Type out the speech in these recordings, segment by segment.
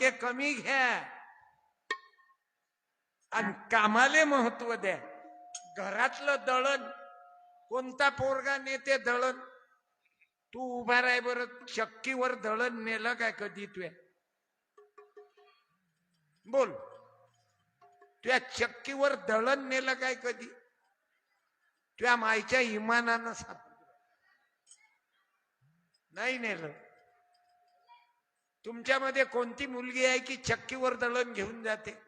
दणके कमी घ्या. आणि कामाले महत्त्व द्या. घरातलं दळण कोणता पोरगा नेते दळण तू उभा राय बर चक्कीवर दळण नेलं काय कधी तुया? बोल. तुया चक्कीवर दळण नेलं काय कधी? तुया मायच्या इमानानं साप नाही नेलं. तुमच्यामध्ये कोणती मुलगी आहे की चक्कीवर दळण घेऊन जाते?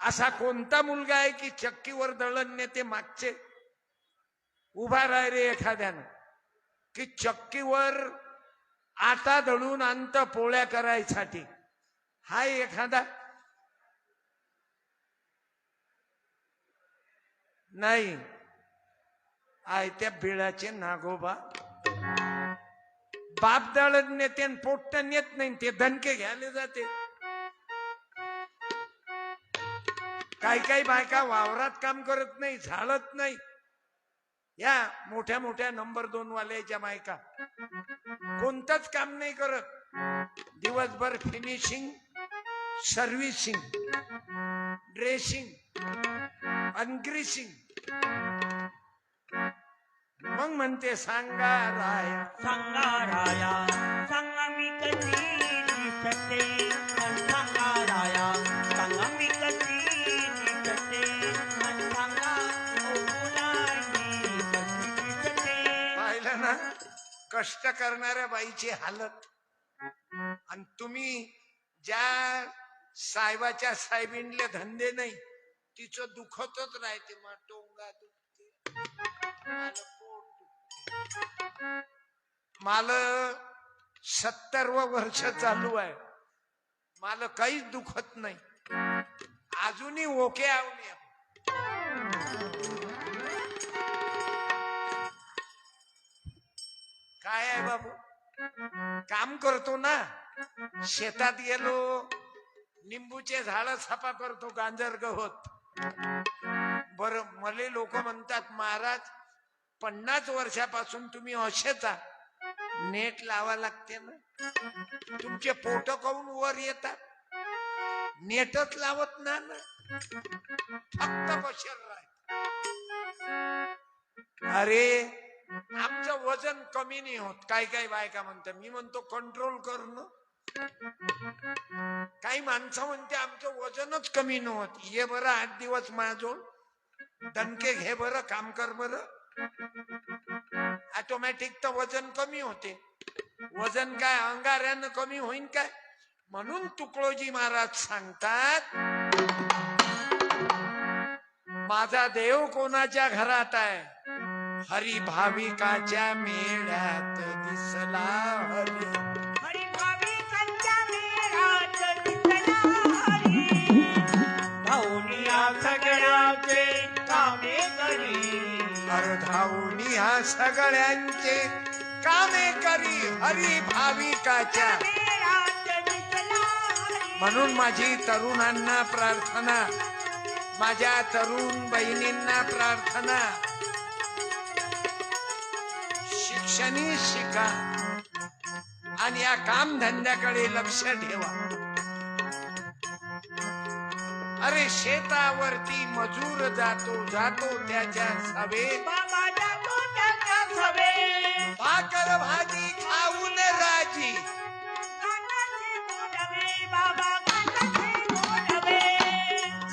असा कोणता मुलगा आहे की चक्कीवर दळण नेते मागचे? उभा राह रे एखाद्यानं की चक्कीवर आता दळून अंत पोळ्या करायसाठी. हाय एखादा. नाही. आयत्या बिळाचे नागोबा. बाप दळण नेते पोट्ट नेत नाही ते धनके घ्यायला जाते. काही काही बायका वावरात काम करत नाही झाडत नाही. या मोठ्या मोठ्या नंबर दोन वाल्याच्या बायका. कोणतंच काम नाही करत. दिवसभर फिनिशिंग सर्व्हिसिंग ड्रेसिंग अनग्रिसिंग मग म्हणते सांगा राया. सांगा राया सांगा मी दिसते सांगा राया सांगा मी सांगा दिसते पाहिलं ना कष्ट करणाऱ्या बाईची हालत. आणि तुम्ही ज्या साहेबाच्या साहेबींले धंदे नाही तिचं दुखतच राहते मग टोंगा दुखते. मला सत्तरव सत्तर वर्ष चालू आहे. मला काहीच दुखत नाही. अजूनही ओके आवली काय आहे बाबू? काम करतो ना? शेतात गेलो निंबूचे झाड सफा करतो गांजर गवत बर मले लोक म्हणतात महाराज पन्नास वर्षापासून तुम्ही अशेचा नेट लावा लागते ना. तुमचे पोट काऊन वर येतात? नेटच लावत ना ना. फक्त बसेल राहत. अरे आमचं वजन कमी नाही होत. काय काय बायका म्हणतात मी म्हणतो कंट्रोल करणं काही माणसं म्हणते आमचं वजनच कमी नव्हत होत. ये बरं आठ दिवस माझो. दणके घे बरं काम कर बरं. ऑटोमॅटिक तर वजन कमी होते. वजन काय? अंगाऱ्यानं कमी होईन काय? म्हणून तुकडोजी महाराज सांगतात माझा देव कोणाच्या घरात आहे? हरी भाविकाच्या मेळ्यात दिसला हरी. अर्धावून ह्या सगळ्यांचे कामे करी हरी भाविकाच्या म्हणून माझी तरुणांना प्रार्थना माझ्या तरुण बहिणींना प्रार्थना. शिक्षणी शिका आणि या काम धंद्याकडे लक्ष ठेवा. अरे शेतावरती मजूर जातो जातो त्याच्या सभे. बाबा जातो त्याच्या सभे. भाकर भाजी खाऊन राजी.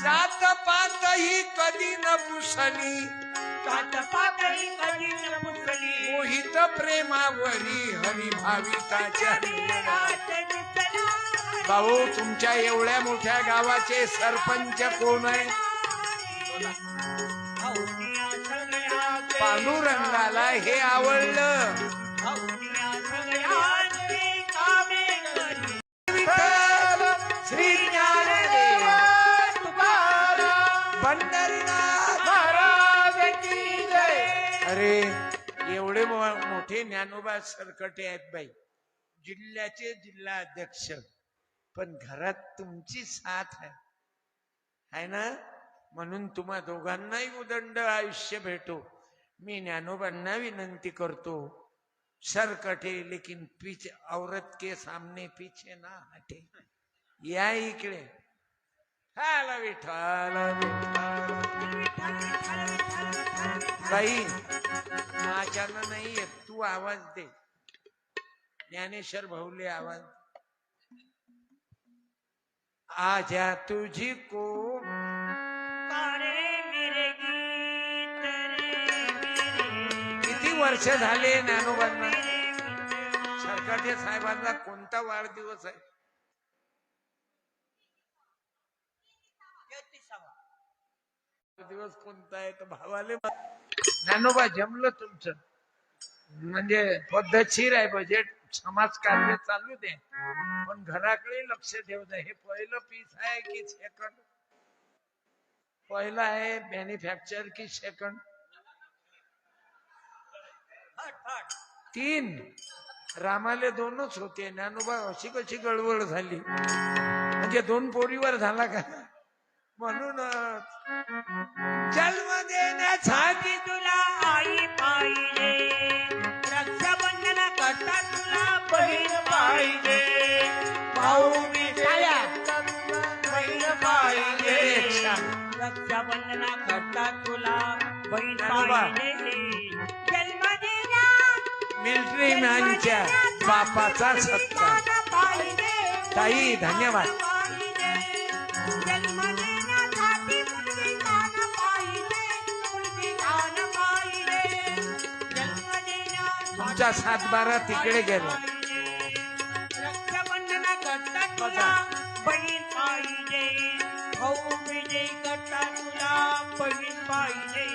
जात पात ही कधी न पुसली. कधी न मोहित प्रेमावरी हरी हरी भाऊ तुमच्या एवढ्या मोठ्या गावाचे सरपंच कोण आहे? पांडुरंगाला हे आवडलं. श्री ज्ञानदेव पंढरीनाथ महाराज की जय. अरे एवढे मोठे ज्ञानोबा सरकटे आहेत बाई. जिल्ह्याचे जिल्हा अध्यक्ष पण घरात तुमची साथ आहे. है ना? म्हणून तुम्हा दोघांनाही उदंड आयुष्य भेटो. मी ज्ञानोबांना विनंती करतो सर कटे लेकिन पीछे औरत के सामने पीछे ना हटे. या इकडे. हाला विठ्ठल बाई माझ्यानं नाही येत. तू आवाज दे. ज्ञानेश्वर भाऊले आवाज आजा तुझी को किती वर्ष झाले ज्ञानोबांना. सरकारच्या साहेबांना कोणता वाढदिवस आहे? दिवस कोणता आहे? तर भावाले ज्ञानोबा जमलं तुमचं. म्हणजे पद्धतशीर आहे बजेट समाज कार्य चालू दे. पण घराकडे लक्ष ठेवू दे. हे पहिलं पीस आहे की सेकंड पहिलं आहे मॅन्युफॅक्चर की सेकंड तीन. रामाले दोनच होते. ज्ञानोबा अशी कशी गडबड झाली? म्हणजे दोन पोरीवर झाला का? म्हणूनच. जन्म देण्यासाठी तुला करता तुला बहीण पाहिजे भाऊ बहीण पाहिजे. रक्षाबंधन करता तुला बहीण. पाहिजे. मिलिटरी मॅनच्या बापाचा सत्कार. ताई, धन्यवाद. तुमचा सातबारा तिकडे गेला. बहीण पाहिजे भाऊ विजय करता तुला बहीण पाहिजे.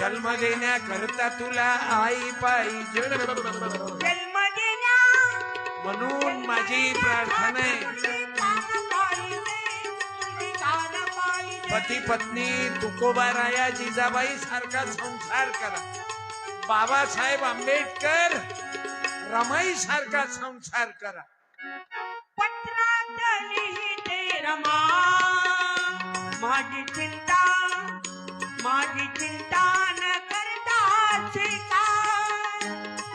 जन्म देण्याकरता तुला आई पाहिजे. जन्म देण्या म्हणून माझी प्रार्थना आहे. पती पत्नी तुकोबाराया जिजाबाई सारखा संसार करा. बाबासाहेब आंबेडकर रमाई सारखा संसार करा. पत्रात रमा. माझी चिंता माझी चिंता न करता स्वीकार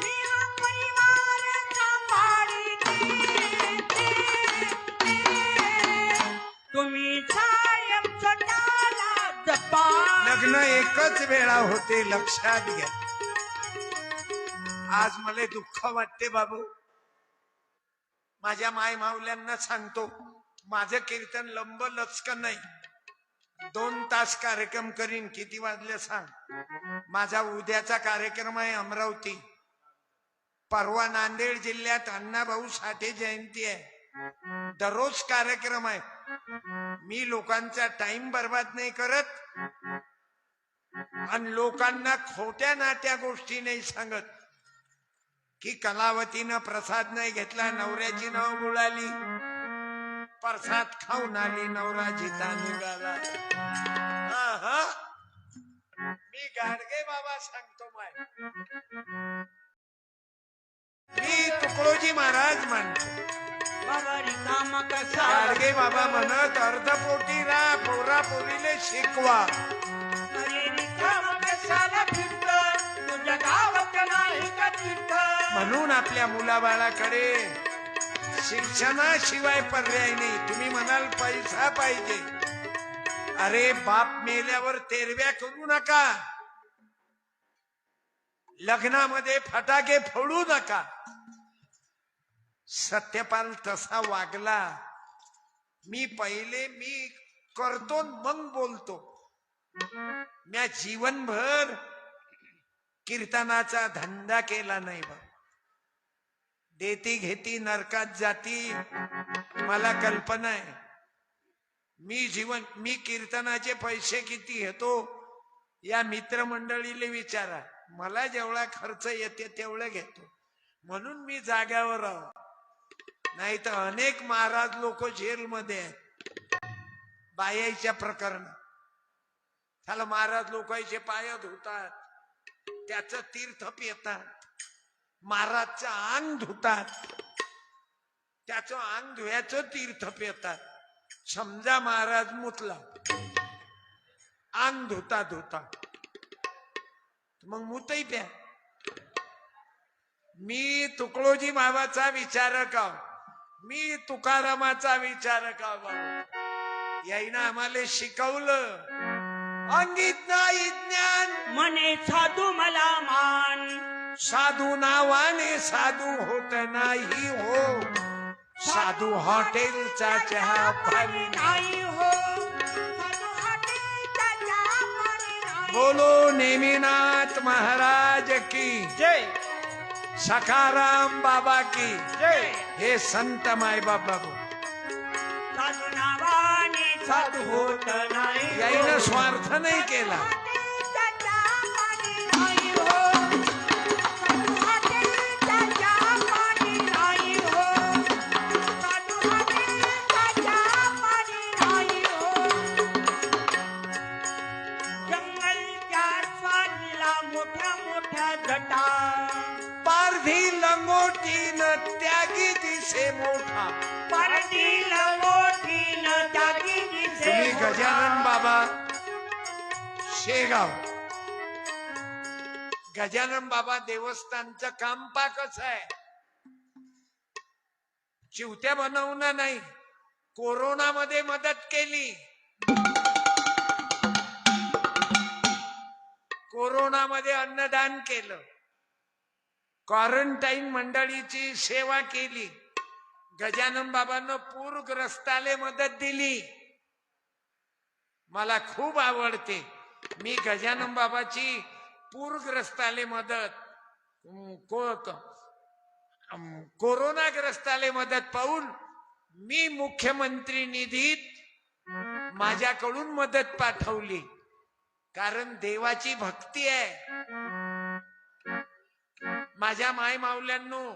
मी हा परिवार सांभाळीते. तुम्ही लग्न एकच वेळा होते लक्षात घ्या. आज मला दुःख वाटते बाबू. माझ्या माय माऊल्यांना सांगतो माझं कीर्तन लंब लचक नाही. दोन तास कार्यक्रम करीन किती वाजले सांग. माझा उद्याचा कार्यक्रम आहे अमरावती. परवा नांदेड जिल्ह्यात अण्णाभाऊ साठे जयंती आहे. दररोज कार्यक्रम आहे. मी लोकांचा टाइम बर्बाद नाही करत. आणि लोकांना खोट्या नाट्या गोष्टी नाही सांगत. की कलावतीनं प्रसाद नाही घेतला नवऱ्याची नाव बुडाली. प्रसाद खाऊन आली नवरा जिता निघाला. मी गाडगे बाबा सांगतो माय. मी तुकडोजी महाराज कसा? गाडगे बाबा म्हणत अर्धपोटी रा पोरा पोरीले शिकवा. तुझ्या गावात नाही का म्हणून आपल्या मुलाबाळाकडे शिक्षणाशिवाय पर्याय नाही. तुम्ही म्हणाल पैसा पाहिजे. अरे बाप मेल्यावर तेरव्या करू नका. लग्नामध्ये फटाके फोडू नका. सत्यपाल तसा वागला. मी पहिले मी करतो मग बोलतो. म्या जीवनभर कीर्तनाचा धंदा केला नाही बा. देती घेती नरकात जाती. मला कल्पना आहे. मी जीवन मी कीर्तनाचे पैसे किती घेतो? या मित्रमंडळीला विचारा. मला जेवढा खर्च येते तेवढं घेतो. म्हणून मी जाग्यावर आहो नाही तर अनेक महाराज लोक जेलमध्ये आहेत. बायाच्या प्रकरण त्याला महाराज लोकांचे पाय धुतात. त्याचं तीर्थ पितात. महाराजचं अंग धुतात. त्याचं अंग धुयाचं तीर्थ पेतात. समजा महाराज मुतला. अंग धुता धुता. मग मुतही प्या. मी तुकडोजी मावाचा विचारक आहो. मी तुकारामाचा विचारक आहो याईनं आम्हाला शिकवलं. अंगित नाही ज्ञान. म्हणे साधू मला मान. साधू नावाने साधू होत नाही हो. साधू हॉटेलचा चहा पाणी नाही हो. बोलो नेमीनाथ महाराज की. जय. सखाराम बाबा की. जय. हे संत माय बाबा. साधू नावाने साधू होत नाही याईनं स्वार्थ नाही केला. मोठ्या मोठ्या जटा. पारधी लंगोटीन त्यागी दिसे मोठा. मोठीन जागी दिसे तुम्ही गजानन बाबा शेगाव. गजानन बाबा देवस्थानचं काम पाकच आहे? चिवत्या बनवणं नाही. कोरोनामध्ये मदत केली. कोरोनामध्ये अन्नदान केलं. क्वारंटाईन मंडळीची सेवा केली. गजानन बाबांना पूरग्रस्ताले मदत दिली. मला खूप आवडते. मी गजानन बाबाची पूरग्रस्ताले मदत को- कोरोनाग्रस्ताले मदत पाहून मी मुख्यमंत्री निधीत माझ्याकडून मदत पाठवली. कारण देवाची भक्ती आहे. माझ्या माय माऊल्यांनो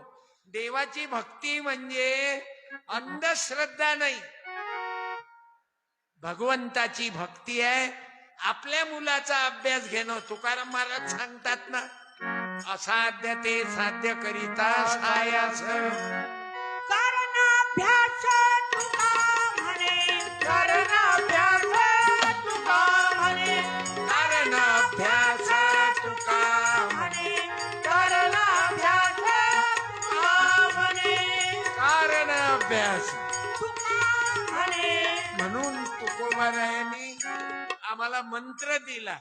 देवाची भक्ती म्हणजे अंधश्रद्धा नाही. भगवंताची भक्ती आहे. आपल्या मुलाचा अभ्यास घेणं तुकाराम महाराज सांगतात ना असाध्य ते साध्य करिता सायास. कारण तुकोबारायांनी आम्हाला मंत्र दिला.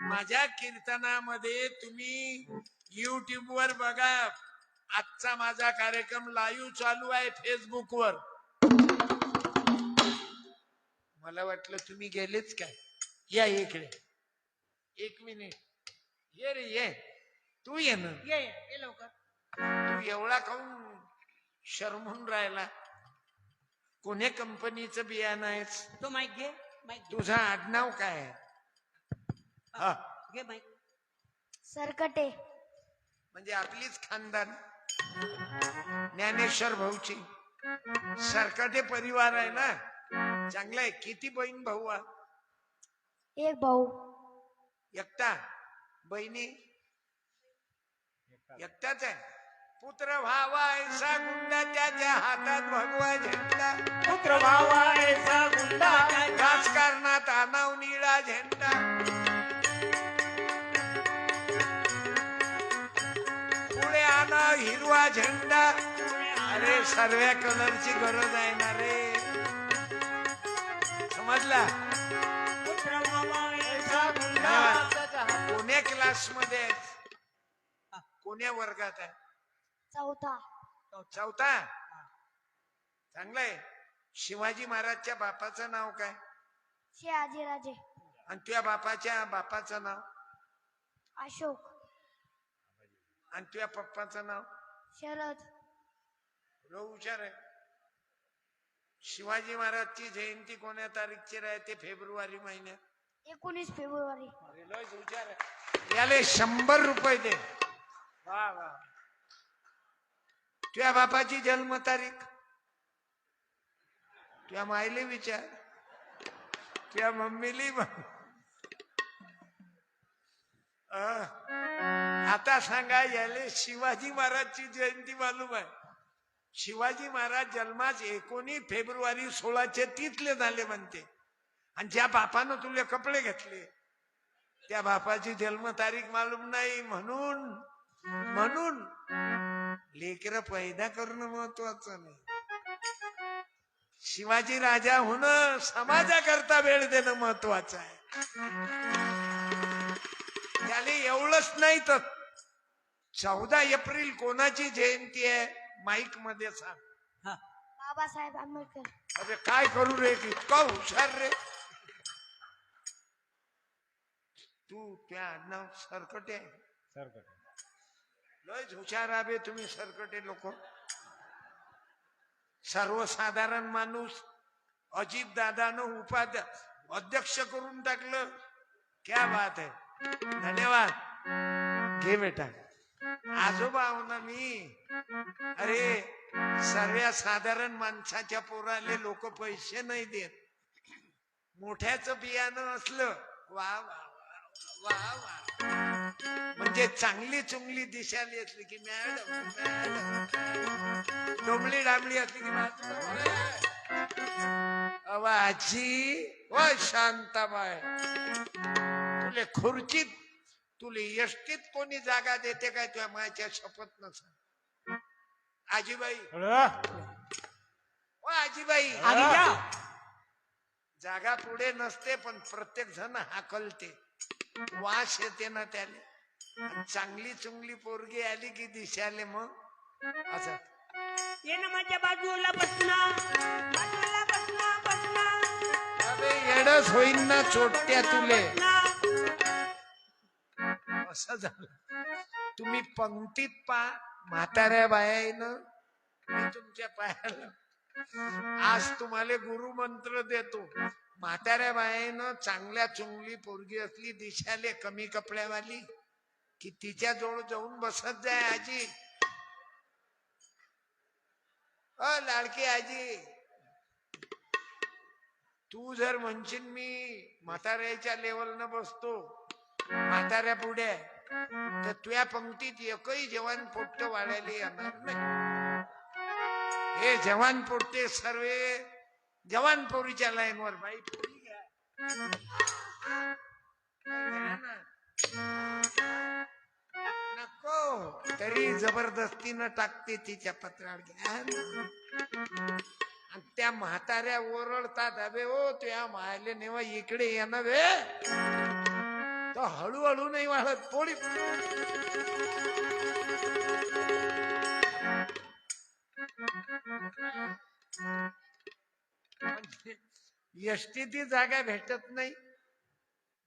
माझ्या कीर्तनामध्ये तुम्ही युट्यूब वर बघा. आजचा माझा कार्यक्रम लाईव्ह चालू आहे फेसबुक वर. मला वाटलं तुम्ही गेलेच काय? या इकडे. एक मिनिट ये रे ये. तू ये ना. ये ये लवकर. तू एवढा काऊन शरमून राहिला? कोण्या कंपनीचं बियाणं आहेस तो माईक घे माईक घे. तुझं आडनाव काय आहे? हा, घे माईक म्हणजे सरकटे आपलीच खानदान. ज्ञानेश्वर भाऊची. सरकटे परिवार आहे ना? चांगला आहे. किती बहीण भाऊ आ? एक भाऊ. एकटा? बहिणी? एकटाच आहे? पुत्र व्हावा ऐसा गुंडा त्याच्या हातात भगवा झेंडा. पुत्र भावा ऐसा गुंडा राजकारणात आनाव निळा झेंडा. पुढे आणा हिरवा झेंडा. अरे सर्व कलरची गरज आहे ना रे. समजला? पुत्र भावा ऐसा गुंडा. कोण्या क्लासमध्ये? कोण्या वर्गात आहे? चौथा चौथा चांगलंय. शिवाजी महाराजच्या बापाचं नाव काय? शहाजीराजे आणि तुझ्या बापाच्या बापाचं नाव? अशोक. आणि तुझ्या पप्पाचं नाव? शरद. लो हुशार आहे. शिवाजी महाराजची जयंती कोण्या तारीखची राहते? फेब्रुवारी महिन्यात. एकोणीस फेब्रुवारी. अरे लयच हुशार आहे. याले शंभर रुपये दे. वा वा. तुझ्या बापाची जन्मतारीख. तुझ्या मायले विचार. तुझ्या मम्मीली आता सांगा याले शिवाजी महाराजची जयंती मालूम आहे. शिवाजी महाराज जन्माच एकोणीस फेब्रुवारी सोळाशे तीसले झाले म्हणते. आणि ज्या बापानं तुले कपडे घेतले त्या बापाची जन्मतारीख मालूम नाही म्हणून म्हणून लेकर पैदा करणं महत्वाचं नाही. शिवाजी राजा होणं समाजाकरता वेळ देणं महत्वाचं आहे. त्याला एवढंच नाही तर चौदा एप्रिल कोणाची जयंती आहे माईकमध्ये सांग. हा. बाबासाहेब आंबेडकर. अरे काय करू रे इतका हुशार रे. तू त्या आडनाव सरकटे आहे. लयच हुशार आबे तुम्ही सरकटे लोक. सर्वसाधारण माणूस अजित दादानं उपाध्या अध्यक्ष करून टाकलं. क्या बात आहे. धन्यवाद. घे बेटा. आजोबा हो ना मी. अरे सर्व साधारण माणसाच्या पोराले लोक पैसे नाही देत. मोठ्याच बियाणं असलं. वा वा वा वा वा. म्हणजे चांगली चुंगली दिशाली असली की मॅडम डोंबली डांबली असली की आजी व शांताबाय तुले खुर्चीत तुले यष्टीत कोणी जागा देते काय तुझ्या मायच्या शपथ नसा? आजीबाई. ओ आजीबाई. जागा पुढे नसते पण प्रत्येक जण हाकलते. वास येते ना त्याले. चांगली चुंगली पोरगी आली की दिशाले मग. असं. ये ना माझ्या बाजूला बसना. बाजूला बसना बसना. अबे येडच होईन ना चोट्या तुले. असं झालं. तुम्ही पंक्तीत पा म्हाताऱ्या बायानं मी तुमच्या पायाला. आज तुम्हाला गुरु मंत्र देतो. म्हाताऱ्या बायानं चांगल्या चुंगली पोरगी असली दिशाले कमी कपड्यावाली कि तिच्या जवळ जाऊन बसत जाय आजी. अ लाडकी आजी तू जर म्हणशील मी म्हाताऱ्याच्या लेवलनं बसतो म्हाताऱ्या पुढे तर तुझ्या पंक्तीत एकही जवान पोट्ट वाढायला येणार नाही. हे जवान पोट्टे सर्व जवान पोरीच्या लाईनवर बाई पोरी घ्या. घ्या ना. नको. तरी जबरदस्तीनं टाकते तिच्या पत्रावर घ्या आणि त्या म्हाताऱ्या ओरडतात अबे ओ तुया मायले नेवा इकडे येणं वे. तो हळूहळू नाही वाढत पोळी एसटी ती जागा भेटत नाही.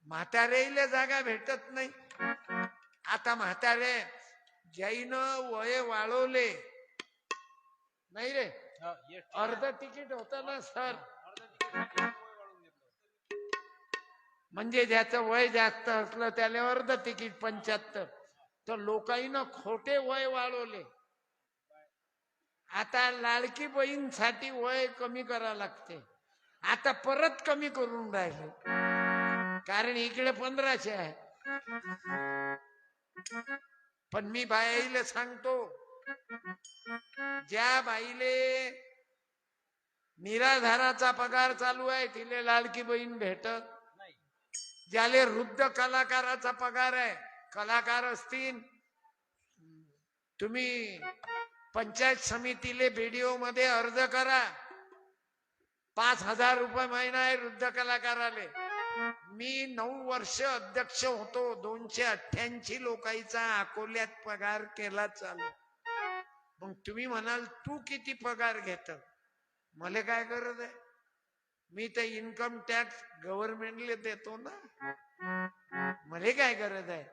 म्हातारेला जागा भेटत नाही. आता म्हातारे जैन वय वाढवले नाही रे? अर्ध तिकीट होत ना सर. म्हणजे ज्याचं वय जास्त असलं त्याला अर्ध तिकीट पंच्याहत्तर. तर लोकांना खोटे वय वाढवले. आता लाडकी बहीणसाठी वय कमी करा लागते. आता परत कमी करून राहिले. कारण इकडे पंधराशे आहे. पण मी बाईला सांगतो ज्या बाईले निराधाराचा पगार चालू आहे तिले लाडकी बहीण भेटत. ज्याले वृद्ध कलाकाराचा पगार आहे कलाकार असतील. तुम्ही पंचायत समितीले बीडीओ मध्ये अर्ज करा. पाच हजार रुपये महिना आहे वृद्ध कलाकाराले. मी नऊ वर्ष अध्यक्ष होतो. दोनशे अठ्ठ्याऐंशी लोकांचा अकोल्यात पगार केला चालू. मग तुम्ही म्हणाल तू किती पगार घेत? मला काय गरज आहे? मी ते इन्कम टॅक्स गव्हर्नमेंटले देतो ना. मला काय गरज आहे?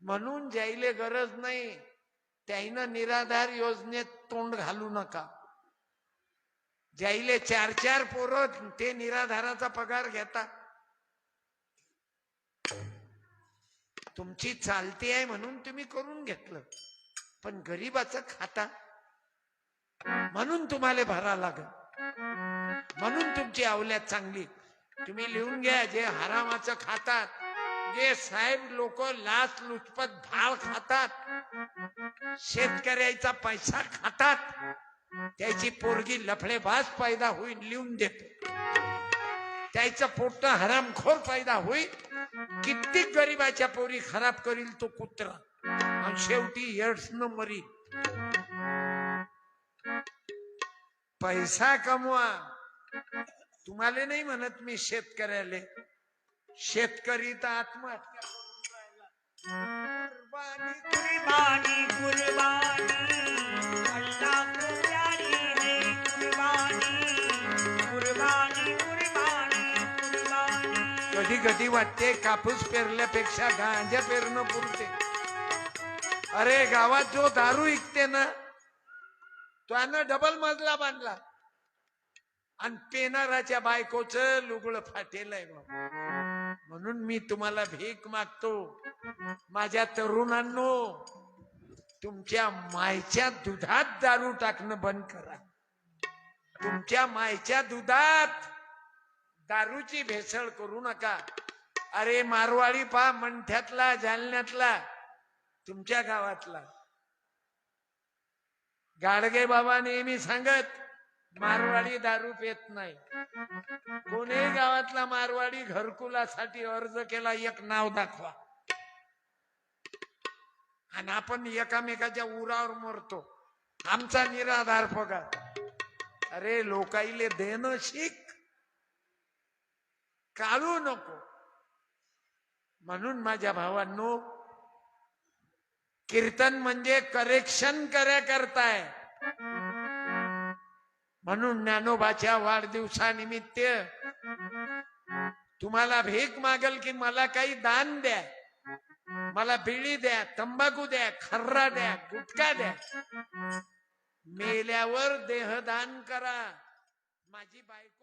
म्हणून ज्याईले गरज नाही त्याईनं निराधार योजनेत तोंड घालू नका. ज्याईले चार चार पोरं ते निराधाराचा पगार घेता. तुमची चालती आहे म्हणून तुम्ही करून घेतलं. पण गरीबाचं खाता. म्हणून तुम्हाला भरा लागल. म्हणून तुमची आवल्यात चांगली. तुम्ही लिहून घ्या जे हरामाचं खातात. जे साहेब लोक लाच लुचपत भाळ खातात. शेतकऱ्याचा पैसा खातात. त्याची पोरगी लफडेबाज पैदा होईल लिहून देतो. त्याचं पोट हरामखोर पैदा होईल. कित्येक गरीबाच्या पोरी खराब करील तो कुत्रा. आणि शेवटी एड्स न मरील पैसा कमवा. तुम्हाला नाही म्हणत मी शेतकऱ्याले. शेतकरी तर आत्महत्या कुर्बानी वाटते कापूस पेरल्यापेक्षा गांजा पेरणं पुरते. अरे गावात जो दारू विकते ना त्यानं डबल मजला बांधला. आणि पेनाराच्या बायकोच लुगडं फाटेल आहे बाबा. म्हणून मी तुम्हाला भीक मागतो. माझ्या तरुणांनो तुमच्या मायच्या दुधात दारू टाकणं बंद करा. तुमच्या मायच्या दुधात दारूची भेसळ करू नका. अरे मारवाडी पा मंठ्यातला जालन्यातला तुमच्या गावातला. गाडगे बाबा नेहमी सांगत मारवाडी दारू पेत नाही. कोणीही गावातला मारवाडी घरकुलासाठी अर्ज केला एक नाव दाखवा. आणि आपण एकामेकाच्या उरावर मरतो. आमचा निराधार पगार अरे लोकाईले देणं शिक. काढू नको. म्हणून माझ्या भावांनो कीर्तन म्हणजे करेक्शन कऱ्या करताय म्हणून ज्ञानोबाच्या वाढदिवसानिमित्त तुम्हाला भीक मागल की मला काही दान द्या. मला बिळी द्या तंबाखू द्या खर्रा द्या गुटखा द्या. मेल्यावर देहदान करा. माझी बायको